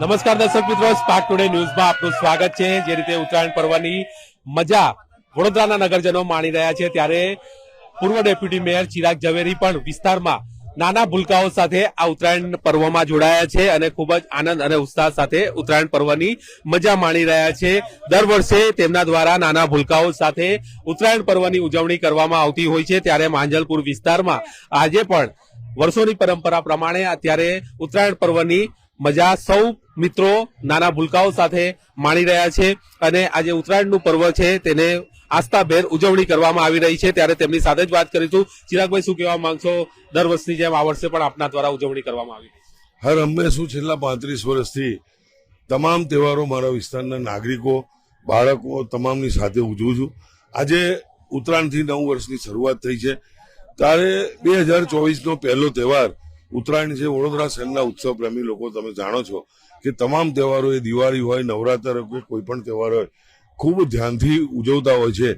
નમસ્કાર દર્શક મિત્રો સ્પાર્ક ટુડે ન્યૂઝમાં આપનું સ્વાગત છે. જે રીતે ઉત્તરાયણ પર્વની મજા વડોદરાના નગરજનો માણી રહ્યા છે, ત્યારે પૂર્વ ડેપ્યુટી મેયર ચિરાગ ઝવેરી પણ વિસ્તારમાં નાના ભૂલકાઓ સાથે આ ઉત્તરાયણ પર્વમાં જોડાયા છે અને ખૂબ જ આનંદ અને ઉત્સાહ સાથે ઉત્તરાયણ પર્વની મજા માણી રહ્યા છે. દર વર્ષે તેમના દ્વારા નાના ભૂલકાઓ સાથે ઉત્તરાયણ પર્વની ઉજવણી કરવામાં આવતી હોય છે. ત્યારે માંજલપુર વિસ્તારમાં આજે પણ વર્ષોની પરંપરા પ્રમાણે અત્યારે ઉત્તરાયણ પર્વની મજા સૌ મિત્રો નાના ભૂલકાઓ સાથે માણી રહ્યા છે અને આજે ઉત્તરાયણનું પર્વ છે તેને આસ્થાભેર ઉજવણી કરવામાં આવી રહી છે. ત્યારે તેમની સાથે જ વાત કરીશું. ચિરાગભાઈ, શું કહેવા માંગશો? દર વર્ષની જેમ આ વર્ષે પણ આપના દ્વારા ઉજવણી કરવામાં આવી હર હંમેશું છેલ્લા પાંત્રીસ વર્ષથી તમામ તહેવારો મારા વિસ્તારના નાગરિકો, બાળકો તમામની સાથે ઉજવું છું. આજે ઉત્તરાયણથી નવ વર્ષની શરૂઆત થઈ છે. ત્યારે બે હજાર ચોવીસનો પહેલો તહેવાર ઉત્તરાયણ છે વડોદરા શહેરના ઉત્સવ પ્રેમી લોકો તમે જાણો છો કે તમામ તહેવારો એ દિવાળી હોય, નવરાત્ર કે કોઈ પણ તહેવાર હોય, ખૂબ ધ્યાનથી ઉજવતા હોય છે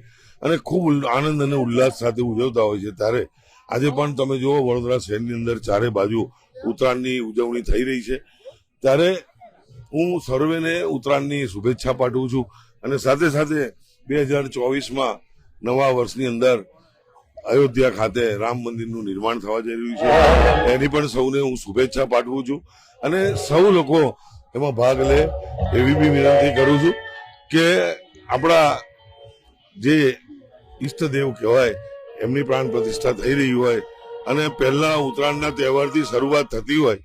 અને ખૂબ આનંદ અને ઉલ્લાસ સાથે ઉજવતા હોય છે. ત્યારે આજે પણ તમે જુઓ વડોદરા શહેરની અંદર ચારે બાજુ ઉત્તરાયણની ઉજવણી થઈ રહી છે. ત્યારે હું સર્વેને ઉત્તરાયણની શુભેચ્છા પાઠવું છું અને સાથે સાથે બે હજાર ચોવીસમાં નવા વર્ષની અંદર અયોધ્યા ખાતે રામ મંદિરનું નિર્માણ થવા જઈ રહ્યું છે. એની પણ સૌને હું શુભેચ્છા પાઠવું છું. અને સૌ લોકો એમાં ભાગ લે એવી બી વિનંતી કરું છું કે આપણા જે ઈષ્ટદેવ કહેવાય, એમની પ્રાણ પ્રતિષ્ઠા થઈ રહી હોય અને પહેલા ઉત્તરાયણના તહેવારથી શરૂઆત થતી હોય,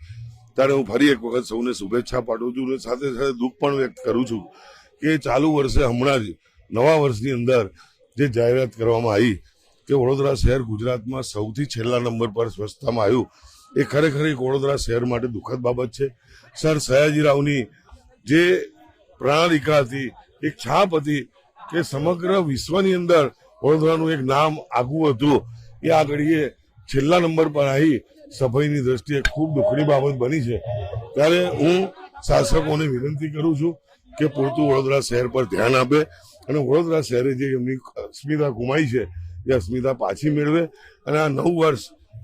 ત્યારે હું ફરી એક વખત સૌને શુભેચ્છા પાઠવું છું અને સાથે સાથે દુઃખ પણ વ્યક્ત કરું છું કે ચાલુ વર્ષે હમણાં જ નવા વર્ષની અંદર જે જાહેરાત કરવામાં આવી કે વડોદરા શહેર ગુજરાતમાં સૌથી છેલ્લા નંબર પર સ્વચ્છતામાં આવ્યું, એ ખરેખર એક વડોદરા શહેર માટે દુઃખદ બાબત છે. સર સયાજીરાવની જે પ્રણાલિકા હતી, એક છાપ હતી કે સમગ્ર વિશ્વની અંદર વડોદરાનું એક નામ આગવું હતું, એ એ છેલ્લા નંબર પર આવી સફાઈની દ્રષ્ટિએ ખૂબ દુઃખની બાબત બની છે. ત્યારે હું શાસકોને વિનંતી કરું છું કે પૂરતું વડોદરા શહેર પર ધ્યાન આપે અને વડોદરા શહેરે જે એમની સ્મિતા ગુમાઈ છે એ અસ્મિતા પાછી મેળવે અને આ નવું વર્ષ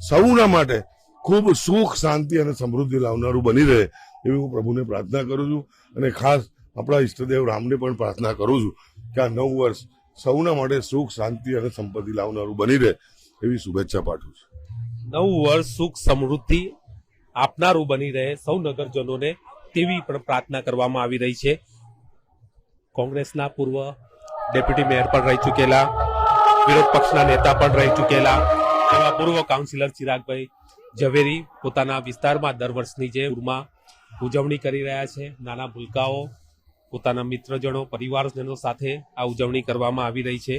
સૌના માટે ખૂબ સુખ, શાંતિ અને સમૃદ્ધિ લાવનારું બની રહે એવી હું પ્રભુને પ્રાર્થના કરું છું અને ખાસ આપણા ઈષ્ટદેવ રામને પણ પ્રાર્થના કરું છું કે આ નવું વર્ષ સૌના માટે સુખ, શાંતિ અને સંપત્તિ લાવનારું બની રહે એવી શુભેચ્છા પાઠવું છું. નવું વર્ષ સુખ, સમૃદ્ધિ આપનારું બની રહે સૌ નગરજનોને તેવી પણ પ્રાર્થના કરવામાં આવી રહી છે. કોંગ્રેસના પૂર્વ ડેપ્યુટી મેયર પણ રહી ચૂકેલા. વિરોધ પક્ષના નેતા પણ રહી ચૂકેલા. એવા પૂર્વ કાઉન્સિલર ચિરાગભાઈ ઝવેરી પોતાના વિસ્તારમાં દર વર્ષની જે ઉરમાં ઉજવણી કરી રહ્યા છે. નાના ભૂલકાઓ, પોતાના મિત્રજનો, પરિવારજનો સાથે આ ઉજવણી કરવામાં આવી રહી છે.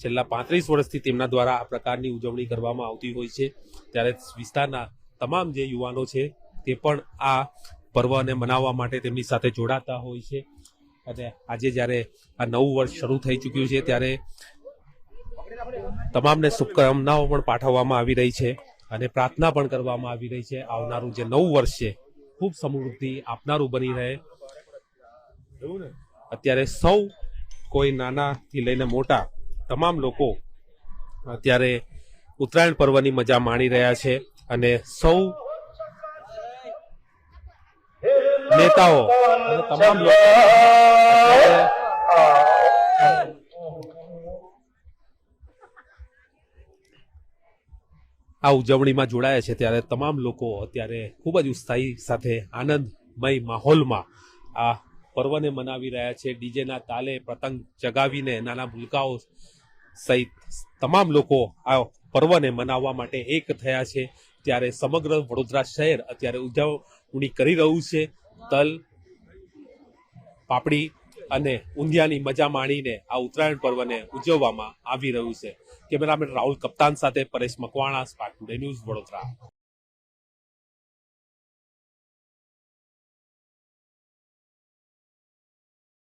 છેલ્લા પાંત્રીસ વર્ષથી તેમના દ્વારા આ પ્રકારની ઉજવણી કરવામાં આવતી હોય છે. ત્યારે વિસ્તારના તમામ જે યુવાનો છે તે પણ આ પર્વને મનાવવા માટે તેમની સાથે જોડાતા હોય છે. અને આજે જ્યારે આ નવું વર્ષ શરૂ થઈ ચૂક્યું છે, ત્યારે તમામને શુભકામનાઓ પણ પાઠવવામાં આવી રહી છે અને પ્રાર્થના પણ કરવામાં આવી રહી છે. આવનારું જે નવું વર્ષ છે, ખૂબ સમૃદ્ધિ આપનારું બની રહે. અત્યારે સૌ કોઈ નાનાથી લઈને મોટા તમામ લોકો અત્યારે ઉત્તરાયણ પર્વની મજા માણી રહ્યા છે અને સૌ નેતાઓ તમામ લોકો આ ઉજવણીમાં જોડાયા છે ત્યારે તમામ લોકો અત્યારે ખૂબ જ ઉત્સાહી સાથે, આનંદમય માહોલમાં આ પર્વને મનાવી રહ્યા છે. ડીજેના તાલે પતંગ ચગાવીને નાના ભૂલકાઓ સહિત તમામ લોકો આ પર્વને મનાવવા માટે એક થયા છે. ત્યારે સમગ્ર વડોદરા શહેર અત્યારે ઉજવણી કરી રહ્યું છે. તલ, પાપડી અને ઊંધિયાની મજા માણીને આ ઉત્તરાયણ પર્વને ઉજવવામાં આવી રહ્યું છે. કેમેરામેન રાહુલ કપ્તાન સાથે પરેશ મકવાણા, સ્પાર્ક ન્યૂઝ વડોદરા.